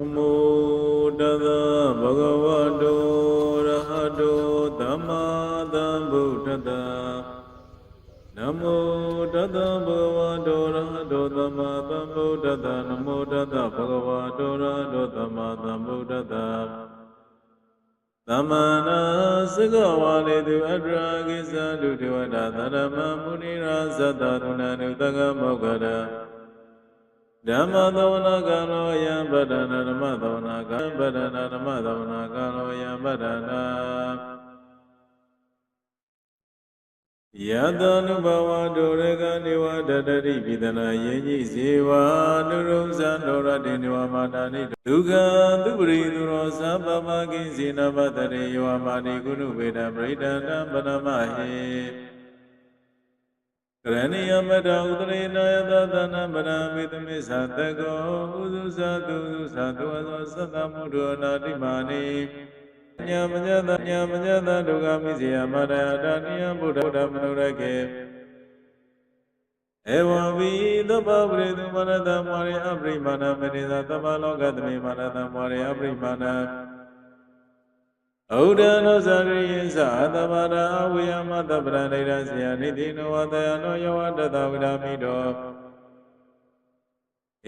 နမောတသဗုဒ္ဓဝါတောရဟတောသမ္မာသမ္ဗုဒ္ဓတ္တနမောတသဗုဒ္ဓဝါတောရဟတောသမ္မာသမ္ဗုဒ္ဓတ္တနမောတသဗုဒ္ဓဝါတောရဟတောသမ္မာသမ္ဗုဒ္ဓတ္တသမ္မာနာစကဝါလေတုအတ္တရာကိသတုတေဝတာသရမမုနိရာသတ္တသုဏနုတကမောက္ခရာ ဓမ္မသဝနာကလောယံပဒနာဓမ္မသဝနာကံပဒနာဓမ္မသဝနာကလောယံပဒနာယတ ानु ဘဝဒုရကနေဝတတရိပိဒနာယဉ်ကြီးစေဝါနုရုံဇံတော်ရတေနေဝမာတာနိဒုက္ခသူပရိသူရောသဗ္ဗမကိစေနဘတရေယောမာတိကုဏုဝေဒံပရိဒန္တံပနမဟေ ကရဏီယမတဥဒရေနာယတသနမရမေတမေသတကောဥစုသတုသုသတုအသောသတ္တမုဒ္ဒောနာတိမာနိညာမညတညာမညတဒုက္ခမိစေယမရယတာနိယဗုဒ္ဓဗုဒ္ဓမနုရကေဧဝံဝိသဗ္ဗပရိသုမနတမောရိအပရိမာဏမနိသသမ္မာလောကသမေမာနတမောရိအပရိမာဏ ဩဒနောဇရိယသသဗ္ဗရာအဝိယမတပ္ပရဏိရစေယနိတိနောဝတယနောယောဝတတဝိဒာမိတော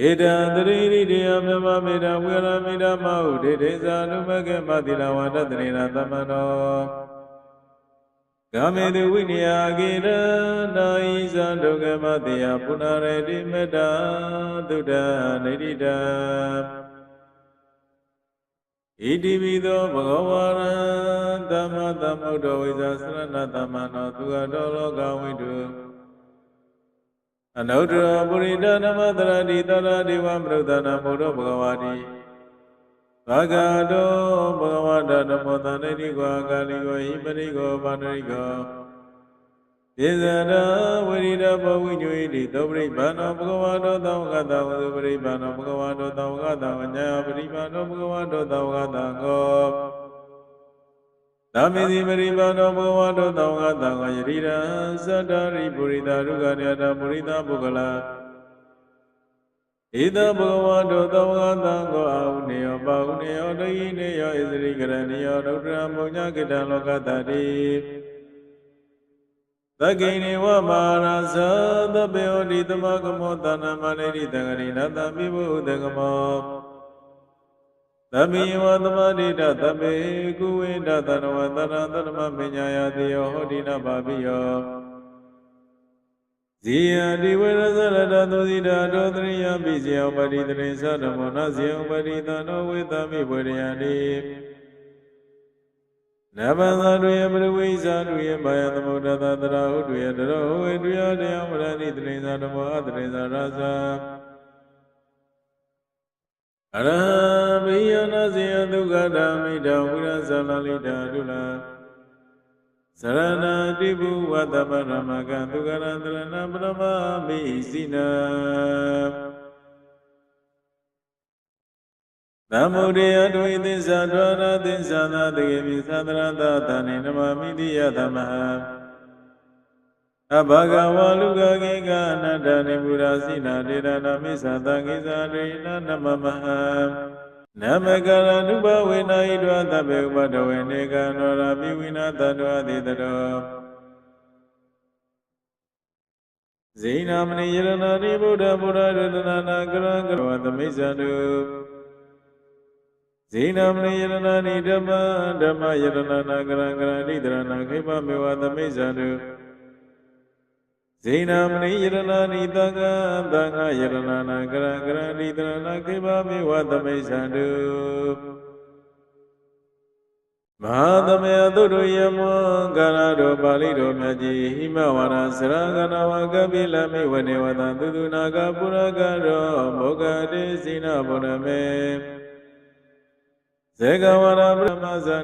ဧတံတရိရိတေယမြမမေတံဝေရမိတမဟုဒေဒေဇာနုမကေမတိလဝတတရေနာသမန္တောကာမေတုဝိနည်းကေရနာဣဇံဒုက္ခမတေယပုဏ္ဏရေတိမေတ္တာသုဒ္ဓနေတိတံ ဣတိပိသောဘဂဝါရံသမ္မာသမ္ဗုဒ္ဓဝိဇာသရဏသမ္မာနောသူအတောလောကဝိတုအနုတ္တရပုရိဒနမတရတိတရဒေဝမရုဒနာမောရောဘဂဝါတိဘဂတောဘဂဝတာဓမ္မောတန္တိကောကာလိကောဟိပရိကောပါဏိကော ဒေဇရာဝိရိဒဘဝိညွိတိသောပရိဘာနောဘဂဝါတောသောကတဝသုပရိဘာနောဘဂဝါတောသောကတဝညာပရိဘာနောဘဂဝါတောသောကတကောသာမေတိပရိဘာနောဘဂဝါတောသောကတကောယရိရသတ္တရိပုရိသရုကညတပုရိသပုဂ္ဂလာဣဒဘဂဝါတောသောကတကောအာဟုနေယောပါဟုနေယောဒိနေယောဣသရိကရဏယောဒုက္ခမုညကိတံလောကတတိ သကိနေဝမာရသသဗ္ဗေဟောတိသမကမောတဏမနေတိတံဂရိနတပိဘုဒကမောသဗ္ဗေဝသမတိတသဗ္ဗေကုဝေတသနဝတရသတ္တမပညာယတိယောဟောတိနပါပိယောဇီယတိဝရဇရတသုဇိတာတောတရိယပိစေယောပတိတရိသဓမ္မောနစေယောပတိသနောဝေသမိဝရယတိ နဗ္ဗံသာတွေပရဝိဇာတွေဘာယသမုဒ္ဒသတရာဟုတွေတရောဝေတရားတရားဝရဏိတရိသဓမ္မောအတရိသရသအရဟံဘိယနာစေယဒုက္ခဓမ္မိတဝိရဇာလလိတာဒုလာသရဏတိဘုဝတ္တပရမကံဒုက္ခရတရဏပရမမိစိနာ သမုဒယဒွေသစ္စာဒွါရသစ္စာသာတေမိသန္တရတသနေနမမိတိယသမဟအဘဂဝါလူကကေကအနတ္တနေမူရာစိနာတေရဏမိစ္ဆာတံကိစ္ဆာရေနနမမဟံနမကရဏုဘဝေနာဣဒဝသဗ္ဗေဥပဒဝေနေကနောရာပိဝိနာတတောအတိတတောဇိနာမဏိယရဏာနိဗုဒ္ဓဗုဒ္ဓရတနာနာကရံကရောသမိစ္ဆန္တု ဇိနာမဏိယရဏာနိဓမ္မဓမ္မယရဏနာကရံကရဏိတရဏခိပမေဝသမိစ္ဆန္တုဇိနာမဏိယရဏာနိသံဃာသံဃာယရဏနာကရံကရဏိတရဏခိပမေဝသမိစ္ဆန္တုမဟာသမယသုတ္တယမောကာရတောပါဠိတော်မြတ်ကြီးဟိမဝါဒစရကနာဝကပိလမိဝနေဝတံသုတုနာကပုရကရောမောဂတိစိနာဗုဒ္ဓမေ Zegawana Brahma